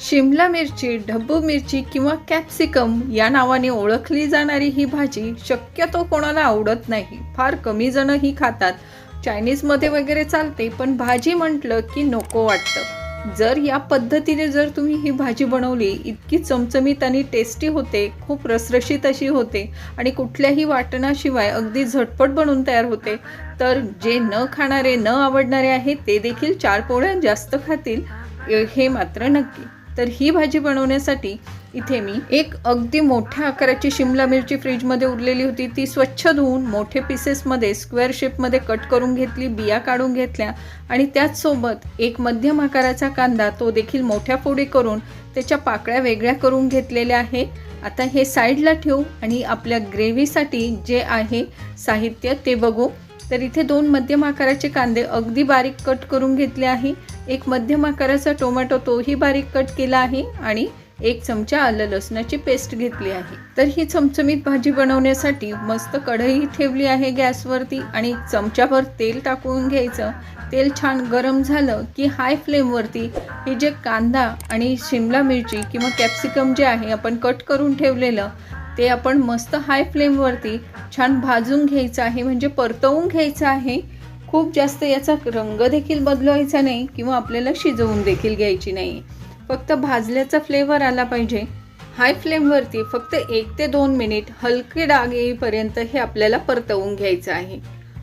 शिमला मिरची ढब्बू मिरची किंवा कॅप्सिकम या नावाने ओळखली जाणारी ही भाजी शक्यतो कोणाला आवडत नाही. फार कमी जण ही खातात चायनीजमध्ये वगैरे चालते पण भाजी म्हटलं की नको वाटतं. जर या पद्धतीने जर तुम्ही ही भाजी बनवली इतकी चमचमीत आणि टेस्टी होते खूप रसरशीत अशी होते आणि कुठल्याही वाटणाशिवाय अगदी झटपट बनून तयार होते तर जे न खाणारे न आवडणारे आहेत ते देखील चार पोळ्या जास्त खातील. हे मात्र नक्की. तर ही भाजी बनवण्यासाठी इथे मी एक अगदी मोठ्या आकाराची शिमला मिरची फ्रीजमध्ये उरलेली होती. ती स्वच्छ धुवून मोठे पीसेसमध्ये स्क्वेअर शेपमध्ये कट करून घेतली बिया काढून घेतल्या आणि त्याचसोबत एक मध्यम आकाराचा कांदा तो देखील मोठ्या फोडी करून त्याच्या पाकळ्या वेगळ्या करून घेतलेल्या आहे. आता हे साईडला ठेवू आणि आपल्या ग्रेव्हीसाठी जे आहे साहित्य ते बघू. तर इथे दोन मध्यम आकाराचे कांदे अगदी बारीक कट करून घेतले आहे. एक मध्यम आकाराचा टोमॅटो तोही बारीक कट केला आहे आणि एक चमचा आलं लसणाची पेस्ट घेतली आहे. तर ही चमचमीत भाजी बनवण्यासाठी मस्त कढई ठेवली आहे गॅसवरती आणि चमच्याभर तेल टाकून घ्यायचं. तेल छान गरम झालं की हाय फ्लेमवरती हे जे कांदा आणि शिमला मिरची किंवा कॅप्सिकम जे आहे आपण कट करून ठेवलेलं ते आपण मस्त हाय फ्लेमवरती छान भाजून घ्यायचं आहे म्हणजे परतवून घ्यायचं आहे. खूप जास्त याचा रंग देखील बदलवायचा नाही किंवा आपल्याला शिजवून देखील घ्यायची नाही. फक्त भाजल्याचा फ्लेवर आला पाहिजे. हाय फ्लेमवरती फक्त एक ते दोन मिनिट हलके डाग येईपर्यंत हे आपल्याला परतवून घ्यायचं आहे.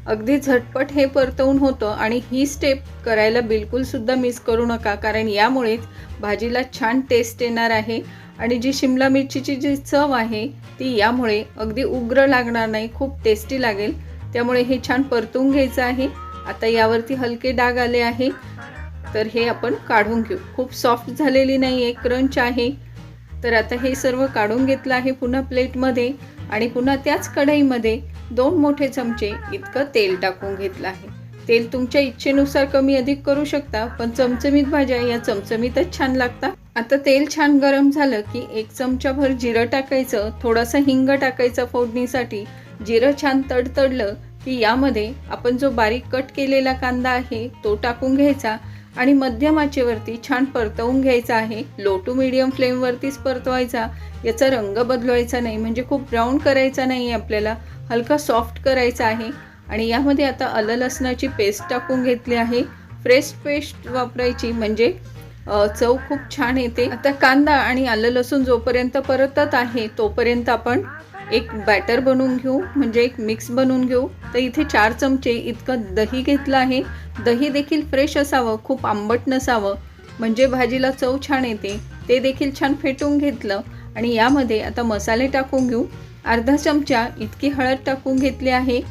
अगदी झटपट हे परतवून होतं आणि ही स्टेप करायला बिलकुलसुद्धा मिस करू नका कारण यामुळेच भाजीला छान टेस्ट येणार आहे आणि जी शिमला मिरचीची जी चव आहे ती यामुळे अगदी उग्र लागणार नाही खूप टेस्टी लागेल. त्यामुळे हे छान परतून घ्यायचं आहे. आता यावरती हलके डाग आले आहे. तर हे आपण काढून घेऊ. खूप सॉफ्ट झालेली नाही आहे क्रंच आहे. तर आता हे सर्व काढून घेतलं आहे पुन्हा प्लेटमध्ये आणि पुन्हा त्याच कढईमध्ये दोन मोठे चमचे इतकं तेल टाकून घेतलं आहे. तेल तुमच्या इच्छेनुसार कमी अधिक करू शकता पण चमचमीत भाज्या या चमचमीतच छान लागतात. आता तेल छान गरम झालं की एक चमचाभर जिरं टाकायचं थोडासा हिंग टाकायचा फोडणीसाठी जिरं छान तडतडलं की यामध्ये आपण जो बारीक कट केलेला कांदा आहे तो टाकून घ्यायचा आणि मध्यम आचेवरती छान परतवून घ्यायचा आहे. लो टू मिडियम फ्लेमवरतीच परतवायचा. याचा रंग बदलवायचा नाही म्हणजे खूप ब्राऊन करायचा नाही आहे आपल्याला. हलका सॉफ्ट करायचा आहे. आणि यामध्ये आता आलं लसणाची पेस्ट टाकून घेतली आहे. फ्रेश पेस्ट वापरायची म्हणजे चव खूप छान येते. आता कांदा आणि आलं लसूण जोपर्यंत परतत आहे तोपर्यंत आपण एक बॅटर बनवून घेऊ म्हणजे एक मिक्स बनवून घेऊ. तर इथे चार चमचे इतकं दही घेतलं आहे. दही देखील फ्रेश असावं खूप आंबट नसावं. म्हणजे भाजीला चव छान येते. ते देखील छान फेटून घेतलं. आणि यामध्ये आता मसाले टाकून घेऊ. अर्धा चमचा इतकी हळद टाकून घेतली आहे.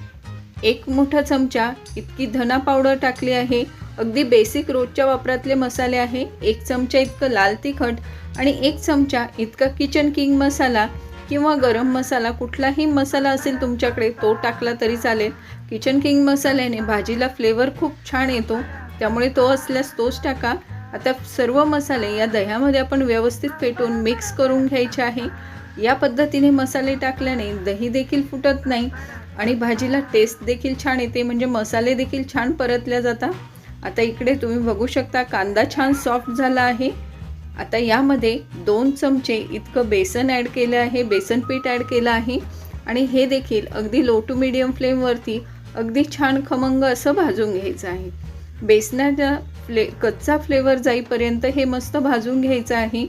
एक मोठा चमचा इतकी धना पावडर टाकली आहे. अगदी बेसिक रोजच्या वापरातले मसाले आहे. एक चमचा इतकं लाल तिखट आणि एक चमचा इतका किचन किंग मसाला. किंवा गरम मसाला कुठलाही मसाला असेल तुमच्याकडे तो टाकला तरी चालेल. किचन किंग मसाल्याने भाजीला फ्लेवर खूप छान येतो. त्यामुळे तो असल्यास तोच टाका. आता सर्व मसाले या दह्यामध्ये आपण व्यवस्थित फेटून मिक्स करून घ्यायचे आहे. या पद्धतीने मसाले टाकल्याने दही देखील फुटत नाही आणि भाजीला टेस्ट देखील छान येते. म्हणजे मसाले देखील छान परतल्या जातात. आता इकडे तुम्ही बघू शकता कांदा छान सॉफ्ट झाला आहे. आता यामध्ये दोन चमचे इतकं बेसन ॲड केलं आहे बेसन पीठ ॲड केलं आहे आणि हे देखील अगदी लो टू मिडियम फ्लेमवरती अगदी छान खमंग असं भाजून घ्यायचं आहे. बेसनाचा फ्ले कच्चा फ्लेवर जाईपर्यंत हे मस्त भाजून घ्यायचं आहे.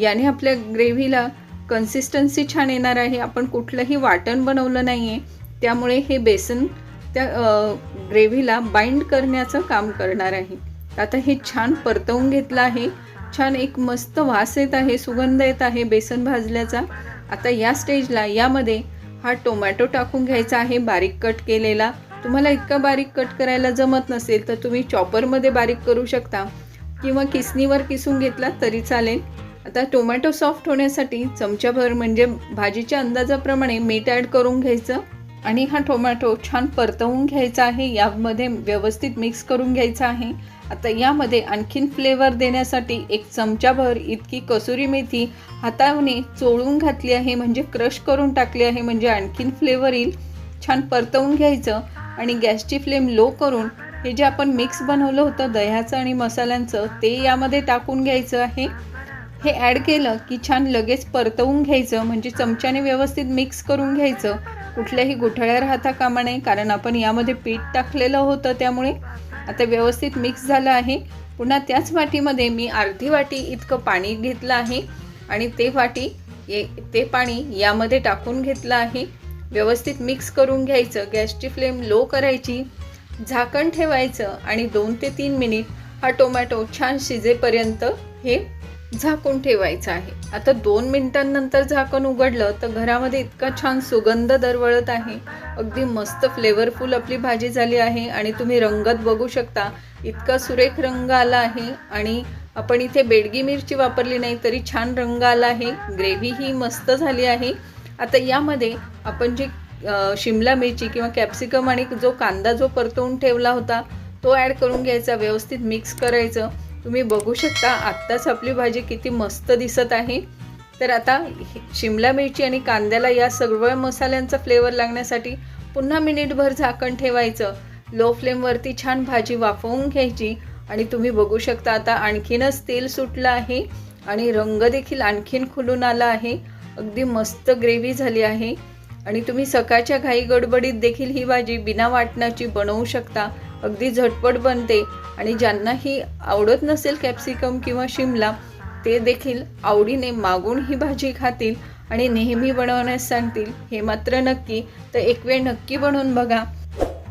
याने आपल्या ग्रेव्हीला कन्सिस्टन्सी छान येणार आहे. आपण कुठलंही वाटण बनवलं नाही आहे त्यामुळे हे बेसन त्या ग्रेव्हीला बाइंड करण्याचं काम करणार आहे. आता हे छान परतवून घेतलं आहे. छान एक मस्त वास येत आहे सुगंध येत आहे बेसन भाजल्याचा. आता या स्टेजला यामध्ये हा टोमॅटो टाकून घ्यायचा आहे बारीक कट केलेला. तुम्हाला इतका बारीक कट करायला जमत नसेल तर तुम्ही चॉपरमध्ये बारीक करू शकता. किंवा किसणीवर किसून घेतला तरी चालेल. आता टोमॅटो सॉफ्ट होण्यासाठी चमच्याभर म्हणजे भाजीच्या अंदाजाप्रमाणे मीठ ॲड करून घ्यायचं. आणि हा टोमॅटो छान परतवून घ्यायचा आहे यामध्ये व्यवस्थित मिक्स करून घ्यायचा आहे. आता यामध्ये आणखीन फ्लेवर देण्यासाठी एक चमचाभर इतकी कसुरी मेथी हाताने चोळून घातली आहे म्हणजे क्रश करून टाकली आहे म्हणजे आणखीन फ्लेवर येईल. छान परतवून घ्यायचं आणि गॅसची फ्लेम लो करून हे जे आपण मिक्स बनवलं होतं दह्याचं आणि मसाल्यांचं ते यामध्ये टाकून घ्यायचं आहे. हे ॲड केलं की छान लगेच परतवून घ्यायचं म्हणजे चमच्याने व्यवस्थित मिक्स करून घ्यायचं. कुठल्याही गोठळ्या राहता कामा नये कारण आपण यामध्ये पीठ टाकलेलं होतं त्यामुळे. आता व्यवस्थित मिक्स झालं आहे. पुन्हा त्याच वाटीमध्ये मी अर्धी वाटी इतकं पाणी घेतलं आहे. आणि ते वाटी ये ते पाणी यामध्ये टाकून घेतलं आहे. व्यवस्थित मिक्स करून घ्यायचं. गॅसची फ्लेम लो करायची. झाकण ठेवायचं. आणि दोन ते तीन मिनिट हा टोमॅटो छान शिजेपर्यंत हे झाकून ठेवायचं आहे. आता दोन मिनिटांनंतर झाकण उघडलं तर घरामध्ये इतका छान सुगंध दरवळत आहे. अगदी मस्त फ्लेवरफुल आपली भाजी झाली आहे आणि तुम्ही रंगत बघू शकता. इतका सुरेख रंग आला आहे आणि आपण इथे बेडगी मिरची वापरली नाही तरी छान रंग आला आहे. ग्रेव्ही ही मस्त झाली आहे. आता यामध्ये आपण जे शिमला मिरची किंवा कॅप्सिकम आणि जो कांदा जो परतवून ठेवला होता तो ॲड करून घ्यायचा व्यवस्थित मिक्स करायचं. तुम्ही बघू शकता आत्ताच आपली भाजी किती मस्त दिसत आहे. तर आता शिमला मिरची आणि कांद्याला या सर्व मसाल्यांचा फ्लेवर लागण्यासाठी पुन्हा मिनिटभर झाकण ठेवायचं. लो फ्लेमवरती छान भाजी वाफवून घ्यायची आणि तुम्ही बघू शकता आता आणखीनच तेल सुटलं आहे आणि रंग देखील आणखीन खुलून आला आहे. अगदी मस्त ग्रेव्ही झाली आहे. आणि तुम्ही सकाळच्या घाई गडबडीत देखील ही भाजी बिना वाटणाची बनवू शकता. अगदी झटपट बनते आणि ज्यांना ही आवडत नसेल कॅप्सिकम किंवा शिमला ते देखील आवडीने मागून ही भाजी खातील आणि नेहमी बनवण्यास सांगतील. हे मात्र नक्की तर एक वेळ नक्की बनवून बघा.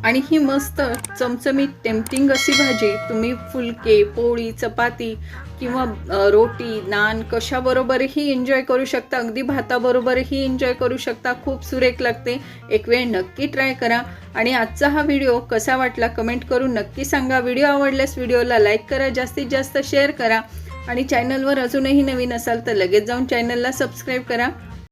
आणि ही मस्त चमचमीत टेम्पटिंग अशी भाजी तुम्ही फुलके पोळी चपाती किंवा रोटी नान कशाबरोबरही एन्जॉय करू शकता. अगदी भाताबरोबरही एन्जॉय करू शकता. खूप सुरेख लागते. एक वेळ नक्की ट्राय करा. आणि आजचा हा व्हिडिओ कसा वाटला कमेंट करून नक्की सांगा. व्हिडिओ आवडल्यास व्हिडिओला लाईक करा. जास्तीत जास्त शेअर करा. आणि चॅनलवर अजूनही नवीन असाल तर लगेच जाऊन चॅनलला सबस्क्राईब करा.